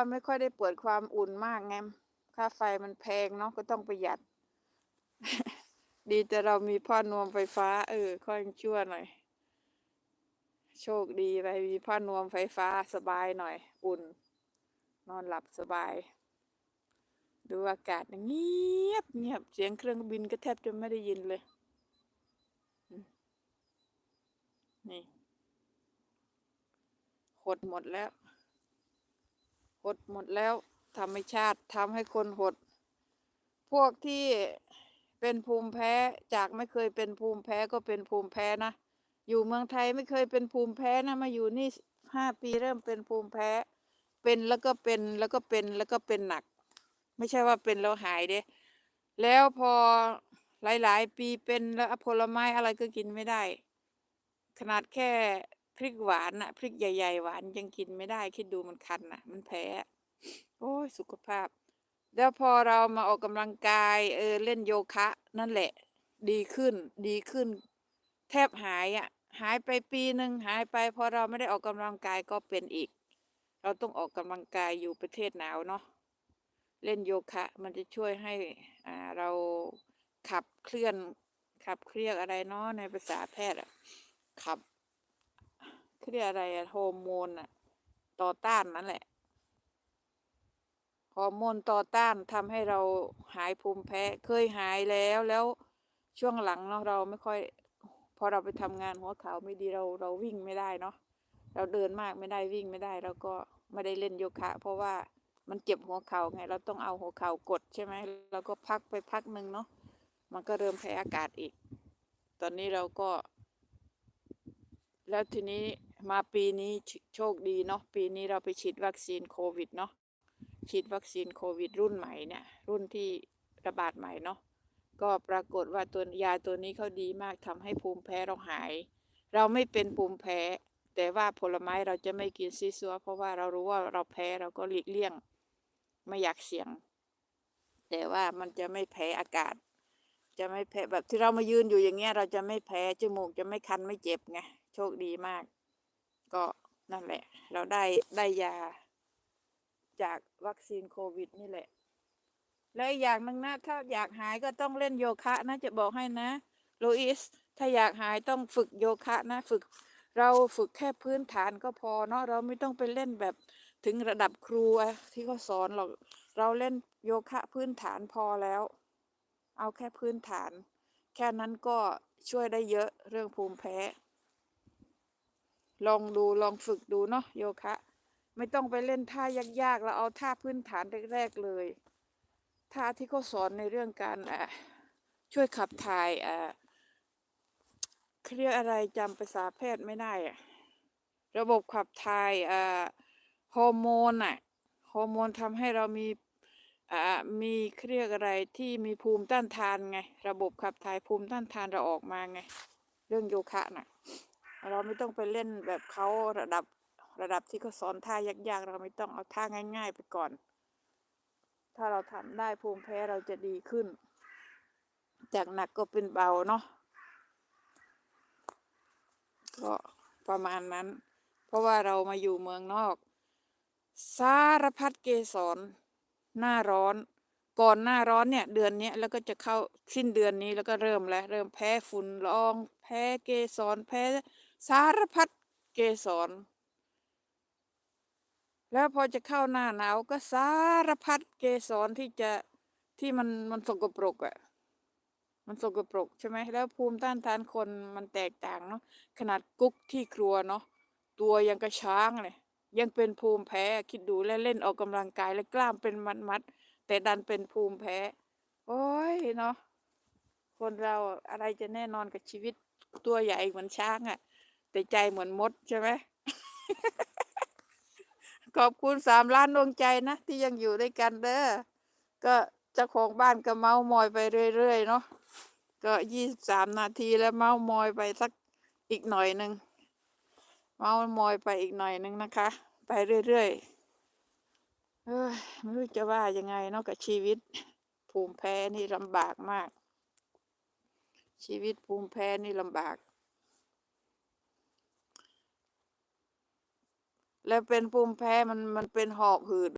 ก็ไม่ค่อยได้เปิดความอุ่นมากไง ค่าไฟมันแพงเนาะก็ต้องประหยัด ดีแต่เรามีพ่อนวมไฟฟ้า เออ ค่อยชั่วหน่อย โชคดีไปมีพ่อนวมไฟฟ้าสบายหน่อย อุ่น นอนหลับสบาย ดูอากาศเงียบเงียบเสียงเครื่องบินก็แทบจะไม่ได้ยินเลย นี่ หดหมดแล้ว ดหมดแล้วธรรมชาติทำให้คนหด พวกที่เป็นภูมิแพ้จากไม่เคยเป็นภูมิแพ้ก็เป็นภูมิแพ้นะ อยู่เมืองไทยไม่เคยเป็นภูมิแพ้นะมาอยู่นี่ห้าปีเริ่มเป็นภูมิแพ้ เป็นแล้วก็เป็นแล้วก็เป็นแล้วก็เป็นหนัก ไม่ใช่ว่าเป็นแล้วหายเด้ แล้วพอหลาย ๆ ปีเป็นแล้วผลไม้อะไรก็กินไม่ได้ ขนาดแค่ พริกหวานนะพริกใหญ่ๆหวานยังกินไม่ได้คิดดูมันคันนะมันแพ้โอ้ยสุขภาพ แล้วพอเรามาออกกำลังกายเออเล่นโยคะ นั่นแหละ ดีขึ้น ดีขึ้น แทบหายอะ หายไปปีหนึ่งหายไปพอเราไม่ได้ออกกำลังกายก็เป็นอีก เราต้องออกกำลังกายอยู่ประเทศหนาวเนาะเล่นโยคะ มันจะช่วยให้อ่าเราขับเคลื่อนขับเครียกอะไรเนาะในภาษาแพทย์อะขับ เรียกอะไรอะฮอร์โมนอะต่อต้านนั่นแหละฮอร์โมนต่อต้านทำให้เราหายภูมิแพ้เคยหายแล้วแล้วช่วงหลังเนาะเราไม่ค่อยพอเราไปทำงานหัวเขาไม่ดีเราเราวิ่งไม่ได้เนาะเราเดินมากไม่ได้วิ่งไม่ได้เราก็ไม่ได้เล่นโยคะ เพราะว่ามันเจ็บหัวเข่าไง เราต้องเอาหัวเข่ากดใช่ไหมเราก็พักไปพักหนึ่งเนาะมันก็เริ่มแพ้อากาศอีก ตอนนี้เราก็ แล้วทีนี้ มาปีนี้โชคดีเนาะปีนี้เราไปฉีดวัคซีนโควิดเนาะฉีดวัคซีนโควิด รุ่นใหม่เนี่ย รุ่นที่ระบาดใหม่เนาะก็ปรากฏว่าตัวยาตัวนี้เขาดีมากทำให้ภูมิแพ้เราหาย เราไม่เป็นภูมิแพ้ แต่ว่าผลไม้เราจะไม่กินซีซัวเพราะว่าเรารู้ว่าเราแพ้เราก็หลีกเลี่ยง ไม่อยากเสี่ยง แต่ว่ามันจะไม่แพ้อากาศ จะไม่แพ้แบบที่เรามายืนอยู่อย่างเงี้ยเราจะไม่แพ้จมูกจะไม่คันไม่เจ็บไงโชคดีมาก ก็นั่นแหละ เราได้ได้ยา จากวัคซีนโควิดนี่แหละ และอีกอย่างหนึงนะถ้าอยากหายก็ต้องเล่นโยคะนะจะบอกให้นะโลอิสถ้าอยากหายต้องฝึกโยคะนะฝึกเราฝึกแค่พื้นฐานก็พอเนาะเราไม่ต้องไปเล่นแบบถึงระดับครูที่เขาสอนหรอกเราเล่นโยคะพื้นฐานพอแล้ว เอาแค่พื้นฐาน แค่นั้นก็ช่วยได้เยอะเรื่องภูมิแพ้ ลองดูลองฝึกดูเนาะโยคะ ไม่ต้องไปเล่นท่ายากๆเราเอาท่าพื้นฐานแรกๆเลยท่าที่เขาสอนในเรื่องการอ่าช่วยขับถ่ายอ่าเขาเรียกอะไรจำภาษาแพทย์ไม่ได้อะระบบขับถ่ายอ่าฮอร์โมนอะฮอร์โมนทำให้เรามีอ่ามีเขาเรียกอะไรที่มีภูมิต้านทานไง ระบบขับถ่ายภูมิต้านทานเราออกมาไง เรื่องโยคะน่ะ เราไม่ต้องไปเล่นแบบเขาระดับระดับที่เขาสอนท่ายากๆ เราไม่ต้องเอาท่าง่าย ๆ ไปก่อน ถ้าเราทำได้ภูมิแพ้เราจะดีขึ้น จากหนักก็เป็นเบาเนาะก็ประมาณนั้น เพราะว่าเรามาอยู่เมืองนอก สารพัดเกสรหน้าร้อน ก่อนหน้าร้อนเนี่ย เดือนนี้แล้วก็จะเข้าสิ้นเดือนนี้แล้วก็เริ่มแล้ว เริ่มแพ้ฝุ่นละออง แพ้เกสรแพ้ สารพัดเกสร แล้วพอจะเข้าหน้าหนาวก็สารพัดเกสรที่จะที่มันมันสกปรกอะ่ะ มันสกปรกใช่ไหมแล้วภูมิต้านทานคนมันแตกต่างเนาะขนาดกุ๊กที่ครัวเนาะตัวยังกระช้างเลยยังเป็นภูมิแพ้คิดดูแล้วเล่นออกกำลังกายแล้วกล้ามเป็นมัดๆแต่ดันเป็นภูมิแพ้ โอ้ยเนาะคนเราอะไรจะแน่นอนกับชีวิตตัวใหญ่เหมือนช้างอะ่ะ แต่ใจเหมือนมดใช่ไหม ขอบคุณสามล้านดวงใจนะ ที่ยังอยู่ด้วยกันเด้อ ก็เจ้าของบ้านก็เมามอยไปเรื่อยๆเนาะ ก็ยี่สิบสามนาทีแล้วเมามอยไปสักอีกหน่อยหนึ่งเมามอยไปอีกหน่อยหนึ่งนะคะ ไปเรื่อยๆเอ้ยไม่รู้จะว่ายังไงเนาะกับชีวิต ภูมิแพ้นี่ลำบากมาก ชีวิตภูมิแพ้นี่ลำบาก แล้วเป็นภูมิแพ้มันมันเป็นหอบหืด